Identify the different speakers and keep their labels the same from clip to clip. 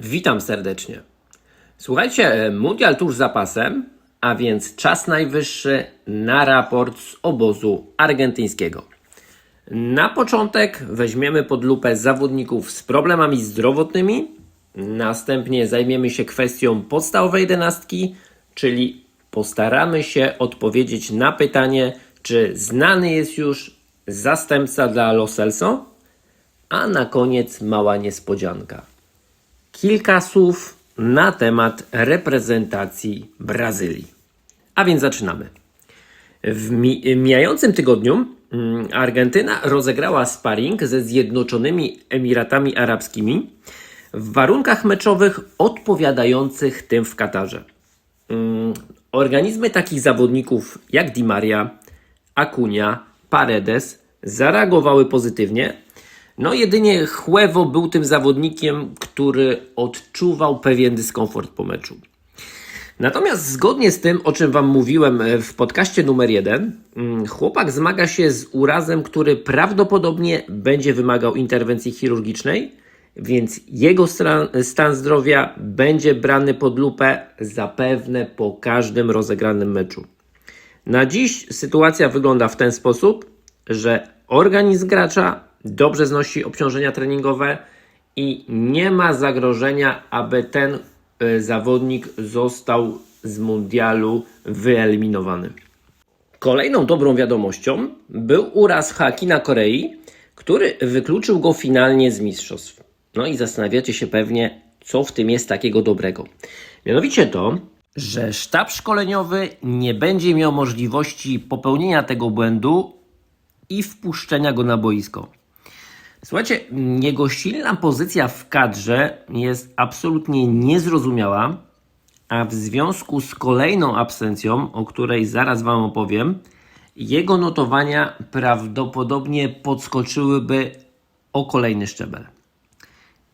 Speaker 1: Witam serdecznie. Słuchajcie, e, mundial tuż za pasem, a więc czas najwyższy na raport z obozu argentyńskiego. Na początek weźmiemy pod lupę zawodników z problemami zdrowotnymi, następnie zajmiemy się kwestią podstawowej jedenastki, czyli postaramy się odpowiedzieć na pytanie, czy znany jest już zastępca dla Lo Celso, a na koniec mała niespodzianka kilka słów na temat reprezentacji Brazylii. A więc zaczynamy. W mi- mijającym tygodniu mm, Argentyna rozegrała sparring ze Zjednoczonymi Emiratami Arabskimi w warunkach meczowych odpowiadających tym w Katarze. Mm, Organizmy takich zawodników jak Di Maria, Acuna, Paredes zareagowały pozytywnie. No jedynie Chłewo był tym zawodnikiem, który odczuwał pewien dyskomfort po meczu. Natomiast zgodnie z tym, o czym Wam mówiłem e, w podcaście numer jeden, mm, chłopak zmaga się z urazem, który prawdopodobnie będzie wymagał interwencji chirurgicznej, więc jego stan, zdrowia będzie brany pod lupę zapewne po każdym rozegranym meczu. Na dziś sytuacja wygląda w ten sposób, że organizm gracza dobrze znosi obciążenia treningowe i nie ma zagrożenia, aby ten y, zawodnik został z mundialu wyeliminowany. Kolejną dobrą wiadomością był uraz Haki na Korei, który wykluczył go finalnie z mistrzostw. No i zastanawiacie się pewnie, co w tym jest takiego dobrego. Mianowicie to, że sztab szkoleniowy nie będzie miał możliwości popełnienia tego błędu i wpuszczenia go na boisko. Słuchajcie, jego silna pozycja w kadrze jest absolutnie niezrozumiała, a w związku z kolejną absencją, o której zaraz Wam opowiem, jego notowania prawdopodobnie podskoczyłyby o kolejny szczebel.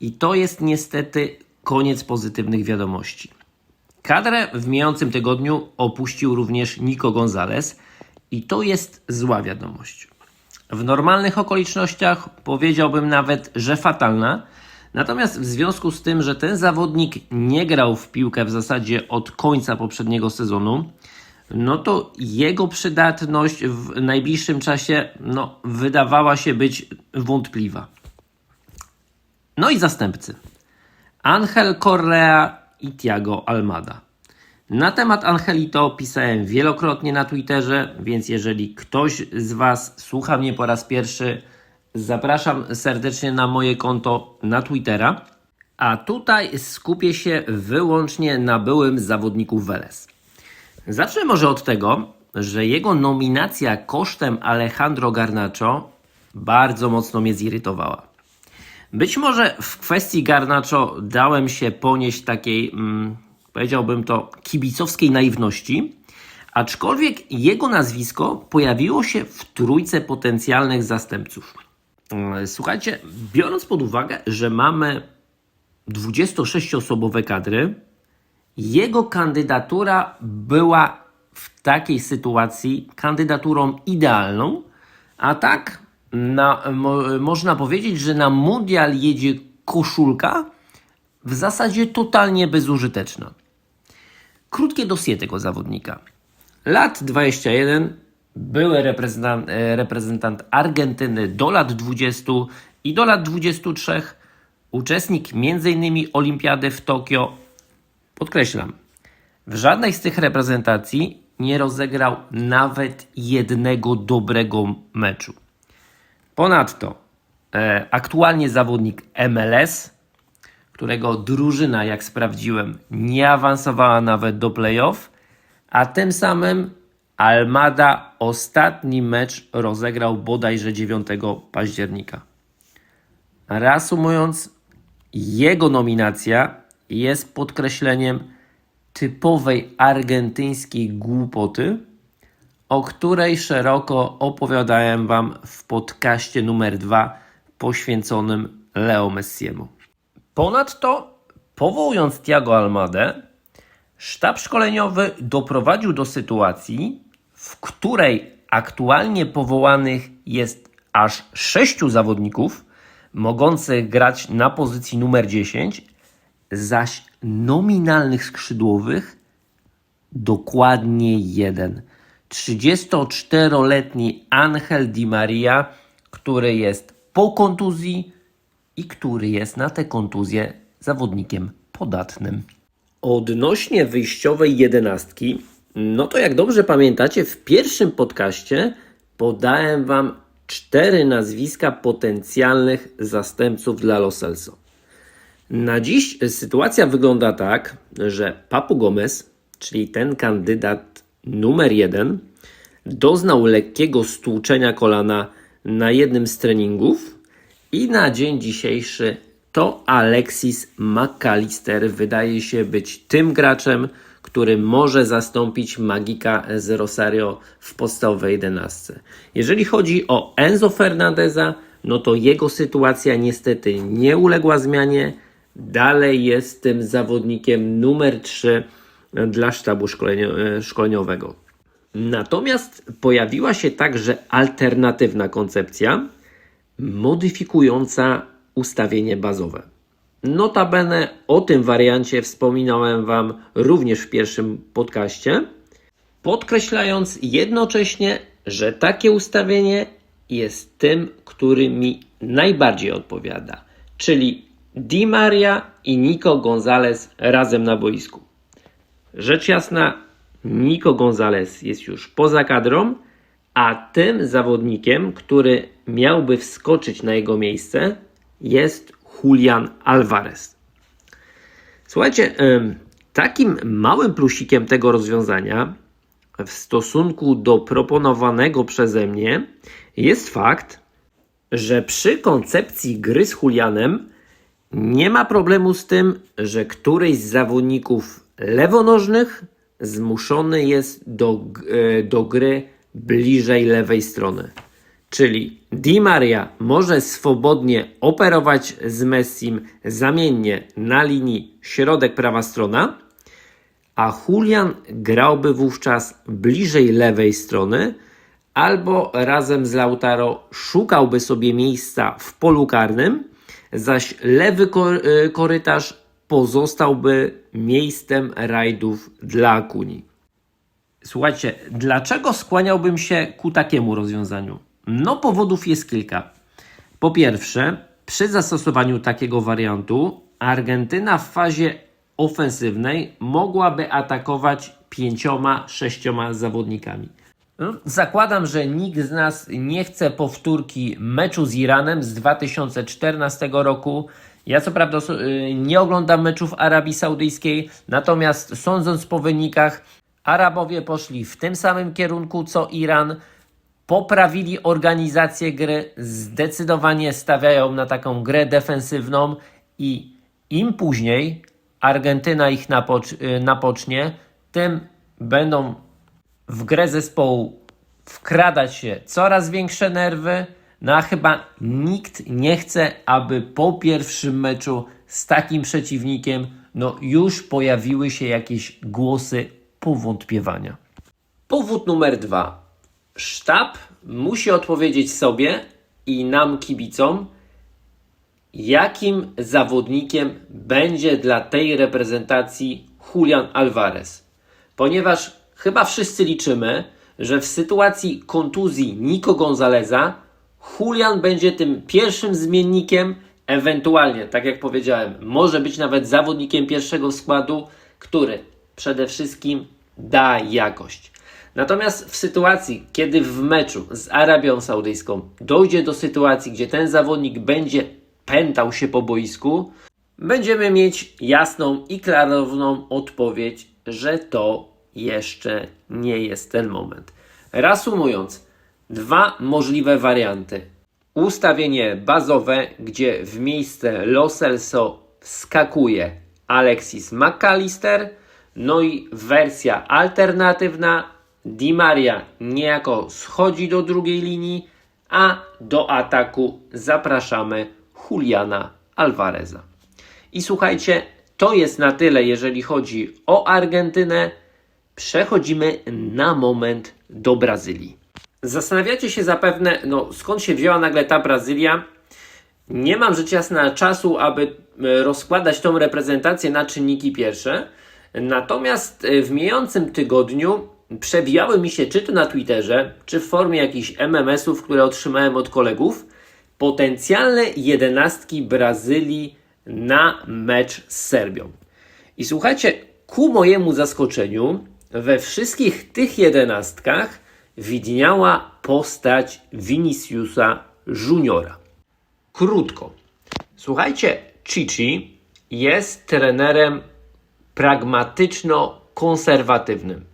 Speaker 1: I to jest niestety koniec pozytywnych wiadomości. Kadrę w mijającym tygodniu opuścił również Nico Gonzalez i to jest zła wiadomość. W normalnych okolicznościach powiedziałbym nawet, że fatalna. Natomiast w związku z tym, że ten zawodnik nie grał w piłkę w zasadzie od końca poprzedniego sezonu, no to jego przydatność w najbliższym czasie no, wydawała się być wątpliwa. No i zastępcy. Angel Correa i Thiago Almada. Na temat Angelito pisałem wielokrotnie na Twitterze, więc jeżeli ktoś z Was słucha mnie po raz pierwszy, zapraszam serdecznie na moje konto na Twittera. A tutaj skupię się wyłącznie na byłym zawodniku Veles. Zacznę może od tego, że jego nominacja kosztem Alejandro Garnacho bardzo mocno mnie zirytowała. Być może w kwestii Garnacho dałem się ponieść takiej, mm, powiedziałbym to, kibicowskiej naiwności, aczkolwiek jego nazwisko pojawiło się w trójce potencjalnych zastępców. Mm, Słuchajcie, biorąc pod uwagę, że mamy 26-osobowe kadry, jego kandydatura była w takiej sytuacji kandydaturą idealną, a tak na, mo, można powiedzieć, że na mundial jedzie koszulka w zasadzie totalnie bezużyteczna. Krótkie dosie tego zawodnika. Lat 21, były reprezentant, e, reprezentant Argentyny do lat 20 i do lat 23, uczestnik m.in. Olimpiady w Tokio. Podkreślam, w żadnej z tych reprezentacji nie rozegrał nawet jednego dobrego meczu. Ponadto e, aktualnie zawodnik MLS, którego drużyna, jak sprawdziłem, nie awansowała nawet do playoff, a tym samym Almada ostatni mecz rozegrał bodajże 9 października. Reasumując, jego nominacja jest podkreśleniem typowej argentyńskiej głupoty, o której szeroko opowiadałem Wam w podcaście numer 2 poświęconym Leo Messiemu. Ponadto, powołując Thiago Almadę, sztab szkoleniowy doprowadził do sytuacji, w której aktualnie powołanych jest aż sześciu zawodników mogących grać na pozycji numer 10 zaś nominalnych skrzydłowych dokładnie jeden. 34-letni Angel Di Maria, który jest po kontuzji i który jest na tę kontuzję zawodnikiem podatnym. Odnośnie wyjściowej jedenastki, no to jak dobrze pamiętacie, w pierwszym podcaście podałem Wam cztery nazwiska potencjalnych zastępców dla Los Celso. Na dziś sytuacja wygląda tak, że Papu Gomez, czyli ten kandydat numer jeden, doznał lekkiego stłuczenia kolana na jednym z treningów i na dzień dzisiejszy to Alexis McAllister wydaje się być tym graczem, który może zastąpić Magika z Rosario w podstawowej 11. Jeżeli chodzi o Enzo Fernandeza, no to jego sytuacja niestety nie uległa zmianie. Dalej jest tym zawodnikiem numer 3 dla sztabu szkolenio- e, szkoleniowego. Natomiast pojawiła się także alternatywna koncepcja modyfikująca ustawienie bazowe. Notabene o tym wariancie wspominałem Wam również w pierwszym podcaście, podkreślając jednocześnie, że takie ustawienie jest tym, który mi najbardziej odpowiada, czyli Di Maria i Nico Gonzalez razem na boisku. Rzecz jasna, Nico Gonzalez jest już poza kadrą, a tym zawodnikiem, który miałby wskoczyć na jego miejsce, jest Julian Alvarez. Słuchajcie, takim małym plusikiem tego rozwiązania w stosunku do proponowanego przeze mnie jest fakt, że przy koncepcji gry z Julianem nie ma problemu z tym, że któryś z zawodników lewonożnych zmuszony jest do, e, do gry bliżej lewej strony. Czyli Di Maria może swobodnie operować z Messim zamiennie na linii środek prawa strona, a Julian grałby wówczas bliżej lewej strony, albo razem z Lautaro szukałby sobie miejsca w polu karnym, zaś lewy y, korytarz pozostałby miejscem rajdów dla Akuni. Słuchajcie, dlaczego skłaniałbym się ku takiemu rozwiązaniu? No, powodów jest kilka. Po pierwsze, przy zastosowaniu takiego wariantu, Argentyna w fazie ofensywnej mogłaby atakować pięcioma, sześcioma zawodnikami. No, Zakładam, że nikt z nas nie chce powtórki meczu z Iranem z 2014 roku. Ja co prawda y, nie oglądam meczów Arabii Saudyjskiej, natomiast sądząc po wynikach, Arabowie poszli w tym samym kierunku co Iran, poprawili organizację gry, zdecydowanie stawiają na taką grę defensywną i im później Argentyna ich y, napocznie, tym będą w grę zespołu wkradać się coraz większe nerwy, no a chyba nikt nie chce, aby po pierwszym meczu z takim przeciwnikiem no już pojawiły się jakieś głosy powątpiewania. Powód numer dwa. Sztab musi odpowiedzieć sobie i nam kibicom, jakim zawodnikiem będzie dla tej reprezentacji Julian Alvarez. Ponieważ chyba wszyscy liczymy, że w sytuacji kontuzji Nico Gonzaleza Julian będzie tym pierwszym zmiennikiem, ewentualnie, tak jak powiedziałem, może być nawet zawodnikiem pierwszego składu, który przede wszystkim da jakość. Natomiast w sytuacji, kiedy w meczu z Arabią Saudyjską dojdzie do sytuacji, gdzie ten zawodnik będzie pętał się po boisku, będziemy mieć jasną i klarowną odpowiedź, że to jeszcze nie jest ten moment. Reasumując, dwa możliwe warianty. Ustawienie bazowe, gdzie w miejsce Lo Celso wskakuje Alexis McAllister, no i wersja alternatywna Di Maria niejako schodzi do drugiej linii, a do ataku zapraszamy Juliana Alvareza. I słuchajcie, to jest na tyle, jeżeli chodzi o Argentynę. Przechodzimy na moment do Brazylii. Zastanawiacie się zapewne, no skąd się wzięła nagle ta Brazylia? Nie mam rzecz jasna czasu, aby e, rozkładać tą reprezentację na czynniki pierwsze. Natomiast e, w mijającym tygodniu przewijały mi się, czy to na Twitterze, czy w formie jakichś MMS-ów, które otrzymałem od kolegów, potencjalne jedenastki Brazylii na mecz z Serbią. I słuchajcie, ku mojemu zaskoczeniu, we wszystkich tych jedenastkach widniała postać Viniciusa Juniora. Krótko. Słuchajcie, Chichi jest trenerem pragmatyczno-konserwatywnym.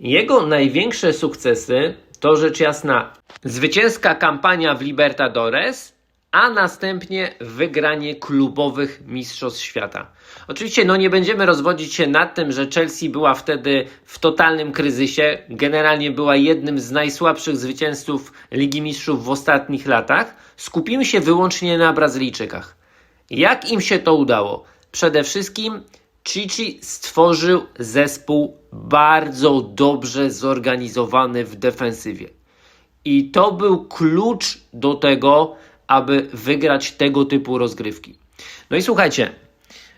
Speaker 1: Jego największe sukcesy to rzecz jasna zwycięska kampania w Libertadores, a następnie wygranie klubowych Mistrzostw Świata. Oczywiście no nie będziemy rozwodzić się nad tym, że Chelsea była wtedy w totalnym kryzysie, generalnie była jednym z najsłabszych zwycięzców Ligi Mistrzów w ostatnich latach. Skupimy się wyłącznie na Brazylijczykach. Jak im się to udało? Przede wszystkim Chichi stworzył zespół bardzo dobrze zorganizowany w defensywie. I to był klucz do tego, aby wygrać tego typu rozgrywki. No i słuchajcie,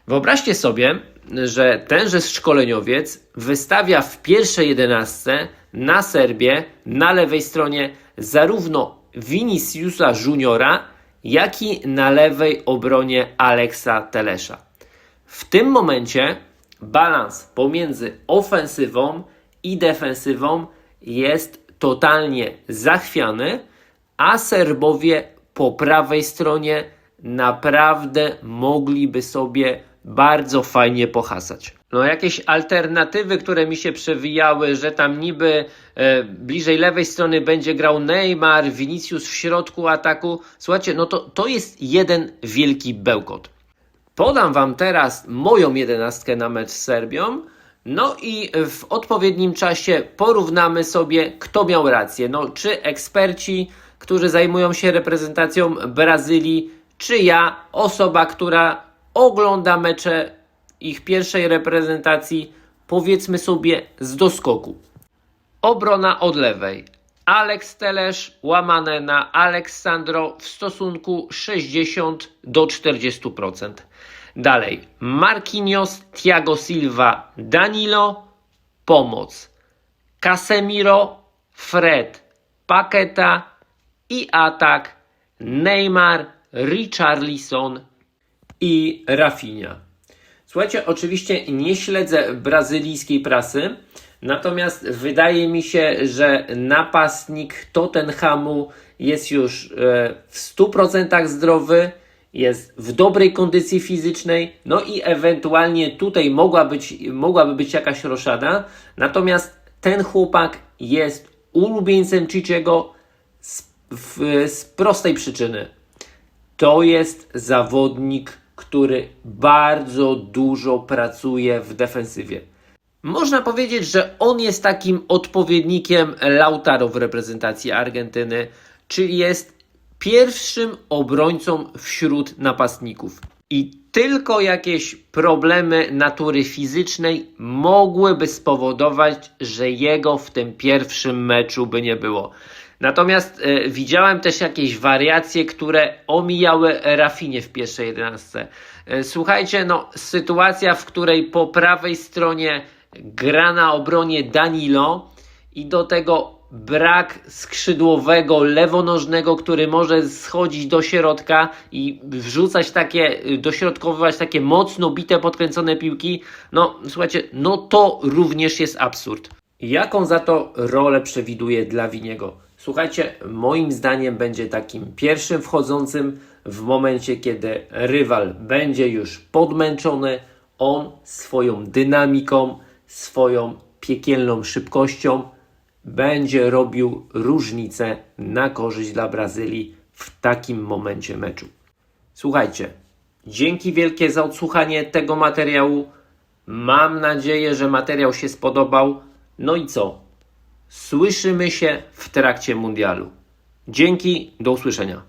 Speaker 1: wyobraźcie sobie, że tenże szkoleniowiec wystawia w pierwszej jedenastce na Serbię na lewej stronie zarówno Viniciusa Juniora, jak i na lewej obronie Aleksa Telesza. W tym momencie balans pomiędzy ofensywą i defensywą jest totalnie zachwiany, a Serbowie po prawej stronie naprawdę mogliby sobie bardzo fajnie pohasać. No jakieś alternatywy, które mi się przewijały, że tam niby e, bliżej lewej strony będzie grał Neymar, Vinicius w środku ataku. Słuchajcie, no to, to jest jeden wielki bełkot. Podam Wam teraz moją jedenastkę na mecz z Serbią. No i w odpowiednim czasie porównamy sobie, kto miał rację. No, czy eksperci, którzy zajmują się reprezentacją Brazylii, czy ja, osoba, która ogląda mecze ich pierwszej reprezentacji, powiedzmy sobie z doskoku. Obrona od lewej. Alex Telesz łamane na Aleksandro w stosunku 60 do 40%. Dalej. Marquinhos, Thiago Silva, Danilo, pomoc. Casemiro, Fred, Paqueta i atak Neymar, Richarlison i Rafinha. Słuchajcie, oczywiście nie śledzę brazylijskiej prasy, natomiast wydaje mi się, że napastnik Tottenhamu jest już e, w 100% zdrowy, jest w dobrej kondycji fizycznej, no i ewentualnie tutaj mogła być, mogłaby być jakaś roszada, natomiast ten chłopak jest ulubieńcem Chichiego z, z prostej przyczyny. To jest zawodnik, który bardzo dużo pracuje w defensywie. Można powiedzieć, że on jest takim odpowiednikiem Lautaro w reprezentacji Argentyny, czyli jest pierwszym obrońcą wśród napastników. I tylko jakieś problemy natury fizycznej mogłyby spowodować, że jego w tym pierwszym meczu by nie było. Natomiast e, widziałem też jakieś wariacje, które omijały Rafinie w pierwszej jedenastce. E, słuchajcie, no sytuacja, w której po prawej stronie gra na obronie Danilo i do tego brak skrzydłowego, lewonożnego, który może schodzić do środka i wrzucać takie, dośrodkowywać takie mocno bite, podkręcone piłki. No, słuchajcie, no to również jest absurd. Jaką za to rolę przewiduje dla Winiego? Słuchajcie, moim zdaniem będzie takim pierwszym wchodzącym w momencie, kiedy rywal będzie już podmęczony, on swoją dynamiką, swoją piekielną szybkością będzie robił różnicę na korzyść dla Brazylii w takim momencie meczu. Słuchajcie, dzięki wielkie za odsłuchanie tego materiału. Mam nadzieję, że materiał się spodobał. No i co? Słyszymy się w trakcie mundialu. Dzięki, do usłyszenia.